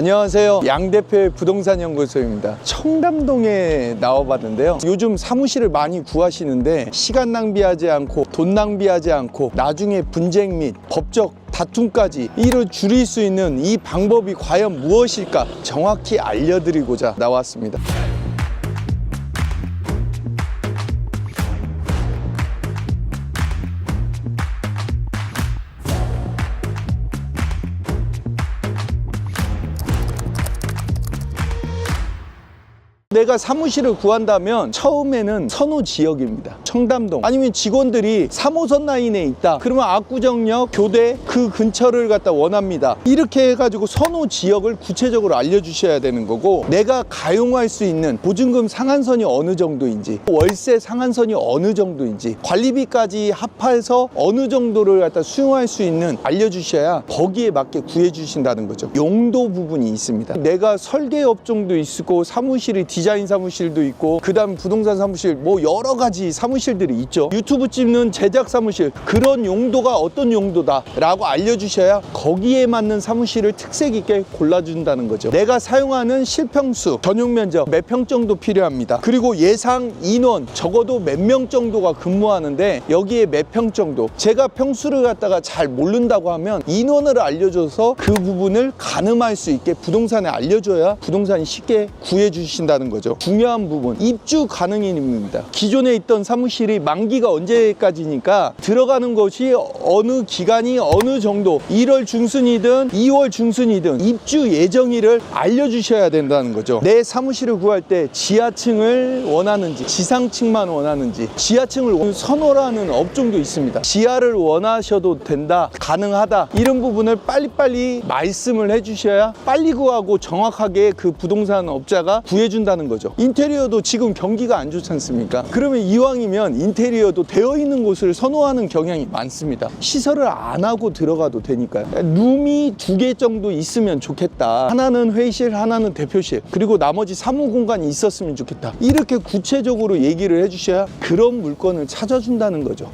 안녕하세요. 양 대표의 부동산 연구소입니다. 청담동에 나와봤는데요. 요즘 사무실을 많이 구하시는데 시간 낭비하지 않고 돈 낭비하지 않고 나중에 분쟁 및 법적 다툼까지 이를 줄일 수 있는 이 방법이 과연 무엇일까 정확히 알려드리고자 나왔습니다. 내가 사무실을 구한다면 처음에는 선호 지역입니다. 청담동 아니면 직원들이 3호선 라인에 있다. 그러면 압구정역 교대 그 근처를 갖다 원합니다. 이렇게 해가지고 선호 지역을 구체적으로 알려주셔야 되는 거고 내가 가용할 수 있는 보증금 상한선이 어느 정도인지 월세 상한선이 어느 정도인지 관리비까지 합해서 어느 정도를 갖다 수용할 수 있는 알려주셔야 거기에 맞게 구해주신다는 거죠. 용도 부분이 있습니다. 내가 설계 업종도 있고 사무실이 디자 인 사무실도 있고 그다음 부동산 사무실 뭐 여러 가지 사무실들이 있죠. 유튜브 찍는 제작 사무실 그런 용도가 어떤 용도다라고 알려주셔야 거기에 맞는 사무실을 특색 있게 골라준다는 거죠. 내가 사용하는 실평수 전용 면적 몇 평 정도 필요합니다. 그리고 예상 인원 적어도 몇 명 정도가 근무하는데 여기에 몇 평 정도 제가 평수를 갖다가 잘 모른다고 하면 인원을 알려줘서 그 부분을 가늠할 수 있게 부동산에 알려줘야 부동산이 쉽게 구해주신다는 거죠. 중요한 부분 입주 가능인입니다. 기존에 있던 사무실이 만기가 언제까지니까 들어가는 것이 어느 기간이 어느 정도 1월 중순이든 2월 중순이든 입주 예정일을 알려주셔야 된다는 거죠. 내 사무실을 구할 때 지하층을 원하는지 지상층만 원하는지 지하층을 선호하는 업종도 있습니다. 지하를 원하셔도 된다 가능하다 이런 부분을 빨리빨리 말씀을 해주셔야 빨리 구하고 정확하게 그 부동산 업자가 구해준다는 거죠. 인테리어도 지금 경기가 안 좋지 않습니까? 그러면 이왕이면 인테리어도 되어 있는 곳을 선호하는 경향이 많습니다. 시설을 안 하고 들어가도 되니까요. 룸이 두 개 정도 있으면 좋겠다. 하나는 회의실, 하나는 대표실, 그리고 나머지 사무 공간이 있었으면 좋겠다. 이렇게 구체적으로 얘기를 해주셔야 그런 물건을 찾아준다는 거죠.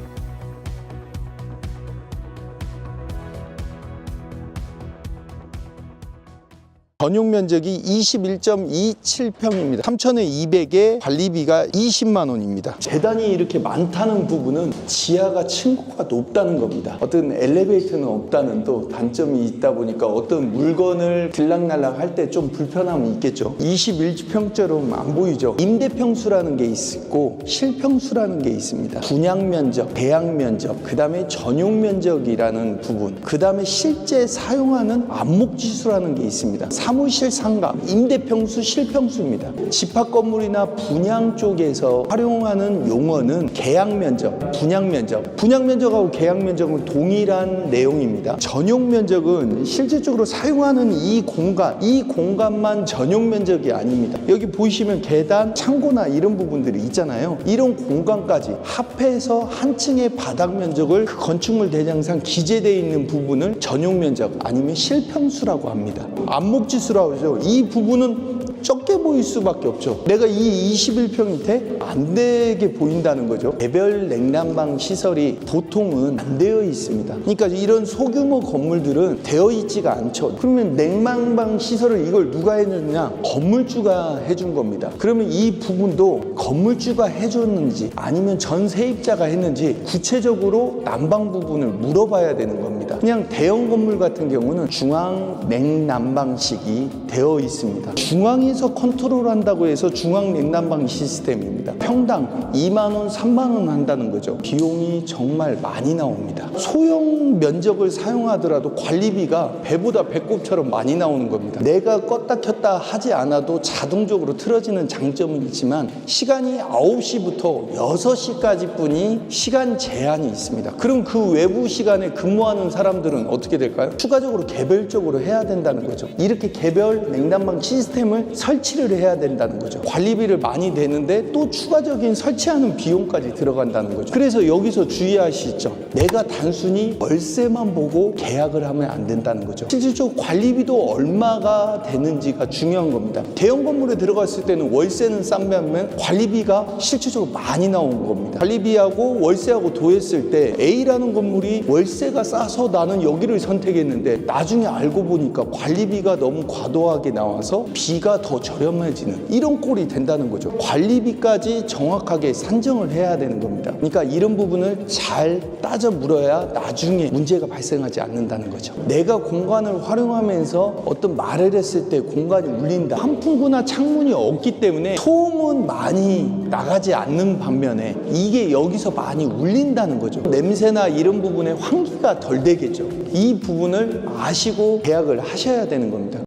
전용 면적이 21.27평입니다. 3천에 200에 관리비가 20만 원입니다. 재단이 이렇게 많다는 부분은 지하가 층고가 높다는 겁니다. 어떤 엘리베이터는 없다는 또 단점이 있다 보니까 어떤 물건을 들락날락 할 때 좀 불편함이 있겠죠. 21평처럼 안 보이죠. 임대평수라는 게 있고 실평수라는 게 있습니다. 분양 면적, 계약 면적, 그 다음에 전용 면적이라는 부분, 그 다음에 실제 사용하는 안목지수라는 게 있습니다. 사무실 상가, 임대평수, 실평수입니다. 집합 건물이나 분양 쪽에서 활용하는 용어는 계약 면적, 분양 면적. 분양 면적하고 계약 면적은 동일한 내용입니다. 전용 면적은 실질적으로 사용하는 이 공간, 이 공간만 전용 면적이 아닙니다. 여기 보시면 계단, 창고나 이런 부분들이 있잖아요. 이런 공간까지 합해서 한 층의 바닥 면적을 그 건축물 대장상 기재되어 있는 부분을 전용 면적 아니면 실평수라고 합니다. 안목지 수라고 하죠. 이 부분은 적게 보일 수밖에 없죠. 내가 이 21평이 돼? 안 되게 보인다는 거죠. 개별 냉난방 시설이 보통은 안 되어 있습니다. 그러니까 이런 소규모 건물들은 되어 있지가 않죠. 그러면 냉난방 시설을 이걸 누가 해줬냐? 건물주가 해준 겁니다. 그러면 이 부분도 건물주가 해줬는지 아니면 전 세입자가 했는지 구체적으로 난방 부분을 물어봐야 되는 겁니다. 그냥 대형 건물 같은 경우는 중앙 냉난방식이 되어 있습니다. 중앙 에서 컨트롤한다고 해서 중앙 냉난방 시스템입니다. 평당 2만 원, 3만 원 한다는 거죠. 비용이 정말 많이 나옵니다. 소형 면적을 사용하더라도 관리비가 배보다 배꼽처럼 많이 나오는 겁니다. 내가 껐다 켰다 하지 않아도 자동적으로 틀어지는 장점은 있지만 시간이 9시부터 6시까지 뿐이 시간 제한이 있습니다. 그럼 그 외부 시간에 근무하는 사람들은 어떻게 될까요? 추가적으로 개별적으로 해야 된다는 거죠. 이렇게 개별 냉난방 시스템을 설치를 해야 된다는 거죠. 관리비를 많이 내는데 또 추가적인 설치하는 비용까지 들어간다는 거죠. 그래서 여기서 주의하시죠. 내가 단순히 월세만 보고 계약을 하면 안 된다는 거죠. 실질적으로 관리비도 얼마가 되는지가 중요한 겁니다. 대형 건물에 들어갔을 때는 월세는 싼 반면 관리비가 실질적으로 많이 나오는 겁니다. 관리비하고 월세하고 도했을 때 A라는 건물이 월세가 싸서 나는 여기를 선택했는데 나중에 알고 보니까 관리비가 너무 과도하게 나와서 B가 더 저렴해지는 이런 꼴이 된다는 거죠. 관리비까지 정확하게 산정을 해야 되는 겁니다. 그러니까 이런 부분을 잘 따져 물어야 나중에 문제가 발생하지 않는다는 거죠. 내가 공간을 활용하면서 어떤 말을 했을 때 공간이 울린다. 한풍구나 창문이 없기 때문에 소음은 많이 나가지 않는 반면에 이게 여기서 많이 울린다는 거죠. 냄새나 이런 부분에 환기가 덜 되겠죠. 이 부분을 아시고 계약을 하셔야 되는 겁니다.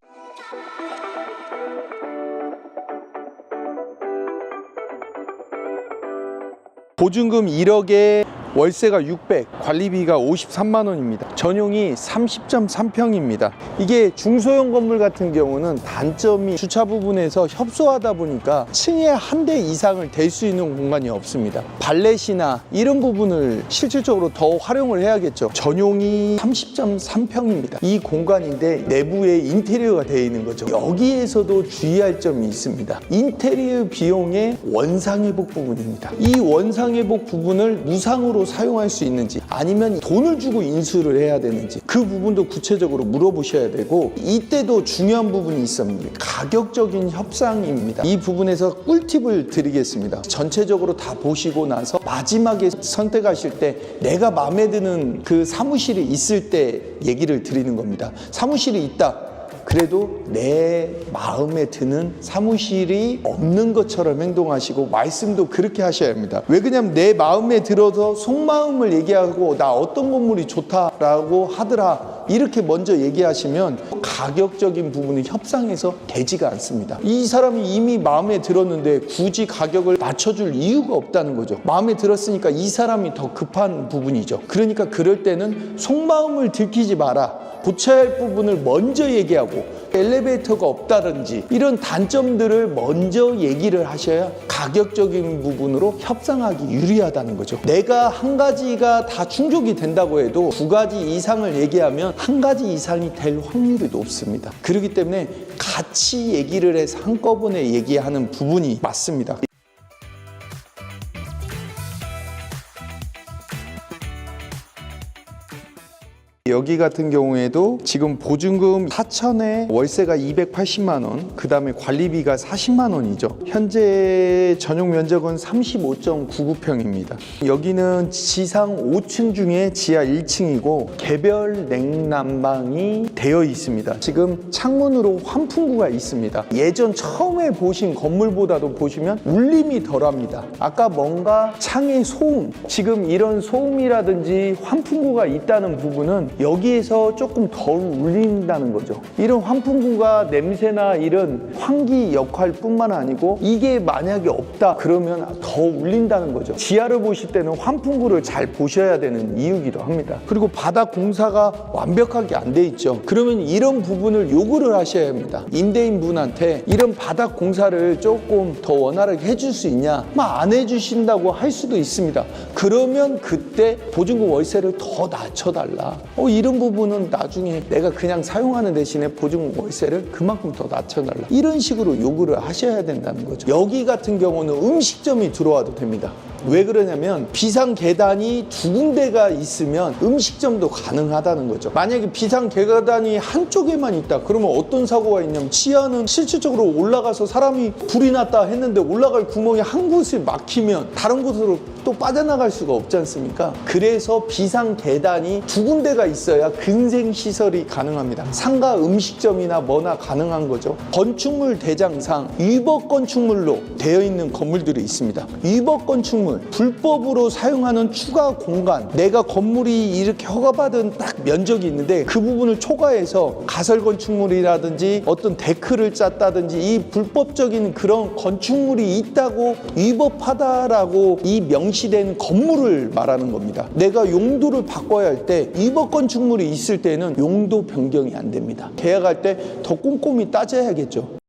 보증금 1억에 월세가 600, 관리비가 53만 원입니다. 전용이 30.3평입니다. 이게 중소형 건물 같은 경우는 단점이 주차 부분에서 협소하다 보니까 층에 한 대 이상을 댈 수 있는 공간이 없습니다. 발렛이나 이런 부분을 실질적으로 더 활용을 해야겠죠. 전용이 30.3평입니다. 이 공간인데 내부에 인테리어가 되어 있는 거죠. 여기에서도 주의할 점이 있습니다. 인테리어 비용의 원상회복 부분입니다. 이 원상회복 부분을 무상으로 사용할 수 있는지 아니면 돈을 주고 인수를 해야 되는지 그 부분도 구체적으로 물어보셔야 되고 이때도 중요한 부분이 있습니다. 가격적인 협상입니다. 이 부분에서 꿀팁을 드리겠습니다. 전체적으로 다 보시고 나서 마지막에 선택하실 때 내가 마음에 드는 그 사무실이 있을 때 얘기를 드리는 겁니다. 사무실이 있다. 그래도 내 마음에 드는 사무실이 없는 것처럼 행동하시고 말씀도 그렇게 하셔야 합니다. 왜 그냐면 내 마음에 들어서 속마음을 얘기하고 나 어떤 건물이 좋다라고 하더라 이렇게 먼저 얘기하시면 가격적인 부분이 협상에서 되지가 않습니다. 이 사람이 이미 마음에 들었는데 굳이 가격을 낮춰줄 이유가 없다는 거죠. 마음에 들었으니까 이 사람이 더 급한 부분이죠. 그러니까 그럴 때는 속마음을 들키지 마라. 고쳐야 할 부분을 먼저 얘기하고 엘리베이터가 없다든지 이런 단점들을 먼저 얘기를 하셔야 가격적인 부분으로 협상하기 유리하다는 거죠. 내가 한 가지가 다 충족이 된다고 해도 두 가지 이상을 얘기하면 한 가지 이상이 될 확률이 높습니다. 그렇기 때문에 같이 얘기를 해서 한꺼번에 얘기하는 부분이 맞습니다. 여기 같은 경우에도 지금 보증금 4천에 월세가 280만 원, 그 다음에 관리비가 40만 원이죠. 현재 전용 면적은 35.99평입니다. 여기는 지상 5층 중에 지하 1층이고 개별 냉난방이 되어 있습니다. 지금 창문으로 환풍구가 있습니다. 예전 처음에 보신 건물보다도 보시면 울림이 덜합니다. 아까 뭔가 창의 소음, 지금 이런 소음이라든지 환풍구가 있다는 부분은 여기에서 조금 덜 울린다는 거죠. 이런 환풍구가 냄새나 이런 환기 역할 뿐만 아니고 이게 만약에 없다 그러면 더 울린다는 거죠. 지하를 보실 때는 환풍구를 잘 보셔야 되는 이유기도 합니다. 그리고 바닥 공사가 완벽하게 안 돼 있죠. 그러면 이런 부분을 요구를 하셔야 합니다. 임대인 분한테 이런 바닥 공사를 조금 더 원활하게 해줄 수 있냐? 안 해주신다고 할 수도 있습니다. 그러면 그때 보증금 월세를 더 낮춰달라. 어, 이런 부분은 나중에 내가 그냥 사용하는 대신에 보증금 월세를 그만큼 더 낮춰달라. 이런 식으로 요구를 하셔야 된다는 거죠. 여기 같은 경우는 음식점이 들어와도 됩니다. 왜 그러냐면 비상 계단이 두 군데가 있으면 음식점도 가능하다는 거죠. 만약에 비상 계단이 한쪽에만 있다. 그러면 어떤 사고가 있냐면 지하는 실질적으로 올라가서 사람이 불이 났다 했는데 올라갈 구멍이 한 곳에 막히면 다른 곳으로 또 빠져나갈 수가 없지 않습니까? 그래서 비상 계단이 두 군데가 있어야 근생 시설이 가능합니다. 상가 음식점이나 뭐나 가능한 거죠. 건축물 대장상 위법 건축물로 되어 있는 건물들이 있습니다. 위법 건축물 불법으로 사용하는 추가 공간 내가 건물이 이렇게 허가받은 딱 면적이 있는데 그 부분을 초과해서 가설 건축물이라든지 어떤 데크를 짰다든지 이 불법적인 그런 건축물이 있다고 위법하다라고 이 명시 된 건물을 말하는 겁니다. 내가 용도를 바꿔야 할때 위법 건축물이 있을 때는 용도 변경이 안 됩니다. 계약할 때 더 꼼꼼히 따져야겠죠.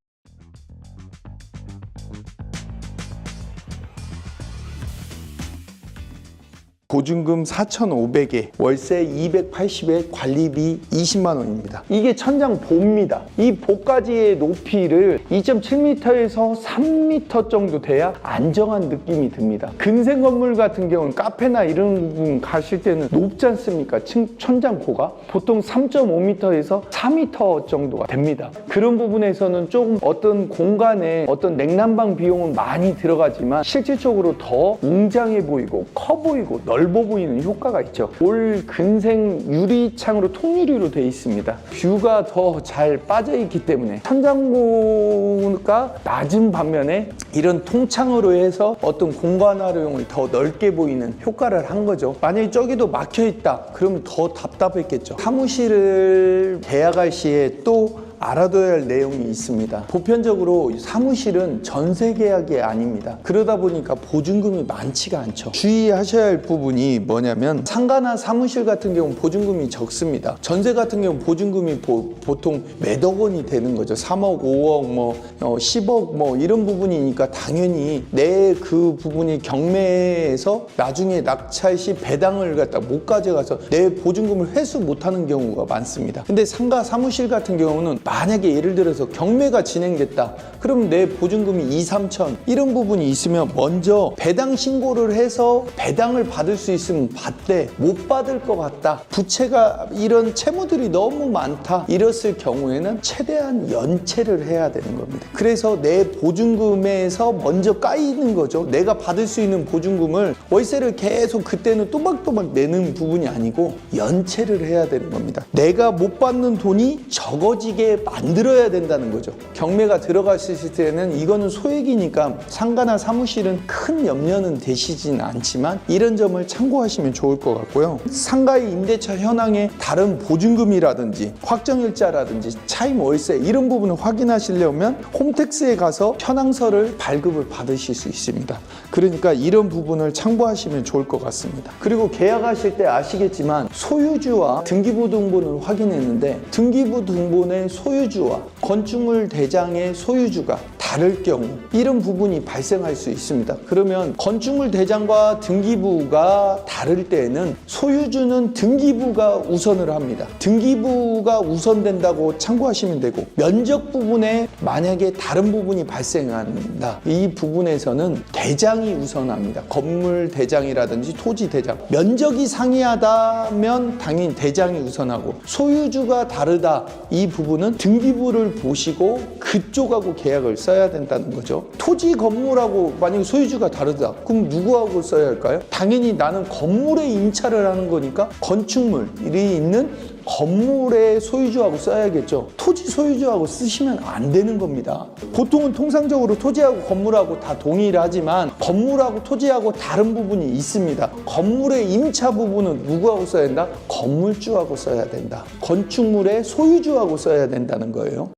보증금 4,500에 월세 280에 관리비 20만 원입니다. 이게 천장 보입니다. 이 보까지의 높이를 2.7m에서 3m 정도 돼야 안정한 느낌이 듭니다. 근생 건물 같은 경우는 카페나 이런 분 가실 때는 높지 않습니까? 층- 천장 고가 보통 3.5m에서 4m 정도가 됩니다. 그런 부분에서는 조금 어떤 공간에 어떤 냉난방 비용은 많이 들어가지만 실질적으로 더 웅장해 보이고 커 보이고 넓어 보이는 효과가 있죠. 올 근생 유리창으로 통유리로 되어 있습니다. 뷰가 더 잘 빠져 있기 때문에 천장고가 낮은 반면에 이런 통창으로 해서 어떤 공간 활용을 더 넓게 보이는 효과를 한 거죠. 만약에 저기도 막혀 있다. 그러면 더 답답했겠죠. 사무실을 계약할 시에 또 알아둬야 할 내용이 있습니다. 보편적으로 사무실은 전세 계약이 아닙니다. 그러다 보니까 보증금이 많지가 않죠. 주의하셔야 할 부분이 뭐냐면 상가나 사무실 같은 경우 보증금이 적습니다. 전세 같은 경우 보증금이 보, 통 몇억 원이 되는 거죠. 3억, 5억, 뭐 어, 10억 뭐 이런 부분이니까 당연히 내 그 부분이 경매에서 나중에 낙찰 시 배당을 갖다 못 가져가서 내 보증금을 회수 못하는 경우가 많습니다. 근데 상가 사무실 같은 경우는 만약에 예를 들어서 경매가 진행됐다. 그럼 내 보증금이 2, 3천 이런 부분이 있으면 먼저 배당 신고를 해서 배당을 받을 수 있으면 받되 못 받을 것 같다. 부채가 이런 채무들이 너무 많다. 이랬을 경우에는 최대한 연체를 해야 되는 겁니다. 그래서 내 보증금에서 먼저 까이는 거죠. 내가 받을 수 있는 보증금을 월세를 계속 그때는 또박또박 내는 부분이 아니고 연체를 해야 되는 겁니다. 내가 못 받는 돈이 적어지게 만들어야 된다는 거죠. 경매가 들어갔을 때는 이거는 소액이니까 상가나 사무실은 큰 염려는 되시진 않지만 이런 점을 참고하시면 좋을 것 같고요. 상가의 임대차 현황에 다른 보증금이라든지 확정일자라든지 차임 월세 이런 부분을 확인하시려면 홈택스에 가서 현황서를 발급을 받으실 수 있습니다. 그러니까 이런 부분을 참고하시면 좋을 것 같습니다. 그리고 계약하실 때 아시겠지만 소유주와 등기부 등본을 확인했는데 등기부 등본의 소유주와 건축물 대장의 소유주가 다를 경우 이런 부분이 발생할 수 있습니다. 그러면 건축물 대장과 등기부가 다를 때에는 소유주는 등기부가 우선을 합니다. 등기부가 우선된다고 참고하시면 되고 면적 부분에 만약에 다른 부분이 발생한다. 이 부분에서는 대장이 우선합니다. 건물 대장이라든지 토지 대장. 면적이 상이하다면 당연히 대장이 우선하고 소유주가 다르다. 이 부분은 등기부를 보시고 그쪽하고 계약을 써야 된다는 거죠. 토지 건물하고 만약에 소유주가 다르다. 그럼 누구하고 써야 할까요? 당연히 나는 건물에 임차를 하는 거니까 건축물이 있는 건물의 소유주하고 써야겠죠. 토지 소유주하고 쓰시면 안 되는 겁니다. 보통은 통상적으로 토지하고 건물하고 다 동의를 하지만 건물하고 토지하고 다른 부분이 있습니다. 건물의 임차 부분은 누구하고 써야 된다? 건물주하고 써야 된다. 건축물의 소유주하고 써야 된다는 거예요.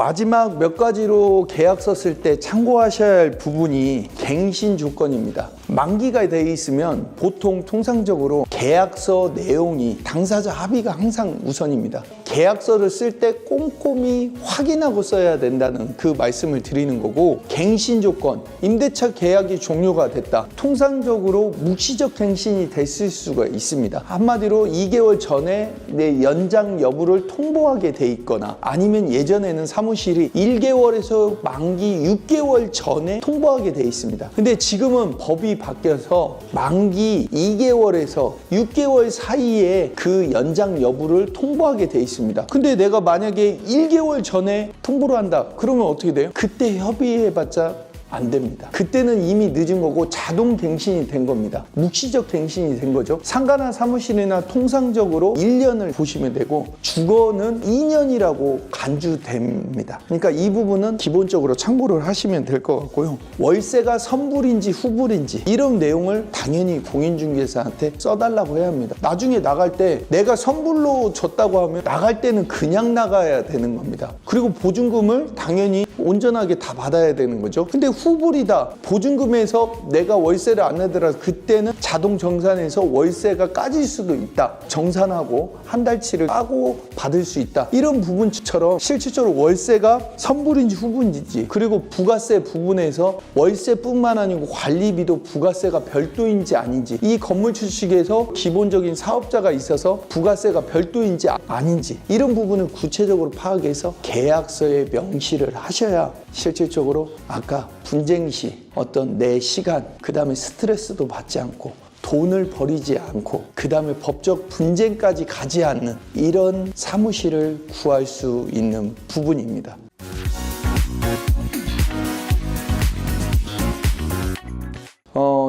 마지막 몇 가지로 계약서 쓸 때 참고하셔야 할 부분이 갱신 조건입니다. 만기가 돼 있으면 보통 통상적으로 계약서 내용이 당사자 합의가 항상 우선입니다. 계약서를 쓸 때 꼼꼼히 확인하고 써야 된다는 그 말씀을 드리는 거고 갱신 조건, 임대차 계약이 종료가 됐다. 통상적으로 묵시적 갱신이 됐을 수가 있습니다. 한마디로 2개월 전에 내 연장 여부를 통보하게 돼 있거나 아니면 예전에는 사무실이 1개월에서 만기 6개월 전에 통보하게 돼 있습니다. 근데 지금은 법이 바뀌어서 만기 2개월에서 6개월 사이에 그 연장 여부를 통보하게 돼 있습니다. 근데 내가 만약에 1개월 전에 통보를 한다. 그러면 어떻게 돼요? 그때 협의해봤자 안 됩니다. 그때는 이미 늦은 거고 자동 갱신이 된 겁니다. 묵시적 갱신이 된 거죠. 상가나 사무실이나 통상적으로 1년을 보시면 되고 주거는 2년이라고 간주됩니다. 그러니까 이 부분은 기본적으로 참고를 하시면 될 것 같고요. 월세가 선불인지 후불인지 이런 내용을 당연히 공인중개사한테 써달라고 해야 합니다. 나중에 나갈 때 내가 선불로 줬다고 하면 나갈 때는 그냥 나가야 되는 겁니다. 그리고 보증금을 당연히 온전하게 다 받아야 되는 거죠. 근데 후불이다. 보증금에서 내가 월세를 안 내더라도 그때는 자동 정산해서 월세가 까질 수도 있다. 정산하고 한 달치를 까고 받을 수 있다. 이런 부분처럼 실질적으로 월세가 선불인지 후불인지 그리고 부가세 부분에서 월세뿐만 아니고 관리비도 부가세가 별도인지 아닌지 이 건물 주식에서 기본적인 사업자가 있어서 부가세가 별도인지 아- 아닌지 이런 부분을 구체적으로 파악해서 계약서에 명시를 하셔 야 실질적으로 아까 분쟁 시 어떤 내 시간 그 다음에 스트레스도 받지 않고 돈을 버리지 않고 그 다음에 법적 분쟁까지 가지 않는 이런 사무실을 구할 수 있는 부분입니다.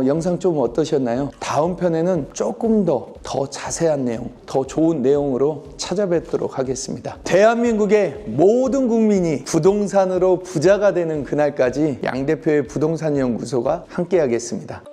어, 영상 좀 어떠셨나요? 다음 편에는 조금 더, 더 자세한 내용, 더 좋은 내용으로 찾아뵙도록 하겠습니다. 대한민국의 모든 국민이 부동산으로 부자가 되는 그날까지 양 대표의 부동산 연구소가 함께하겠습니다.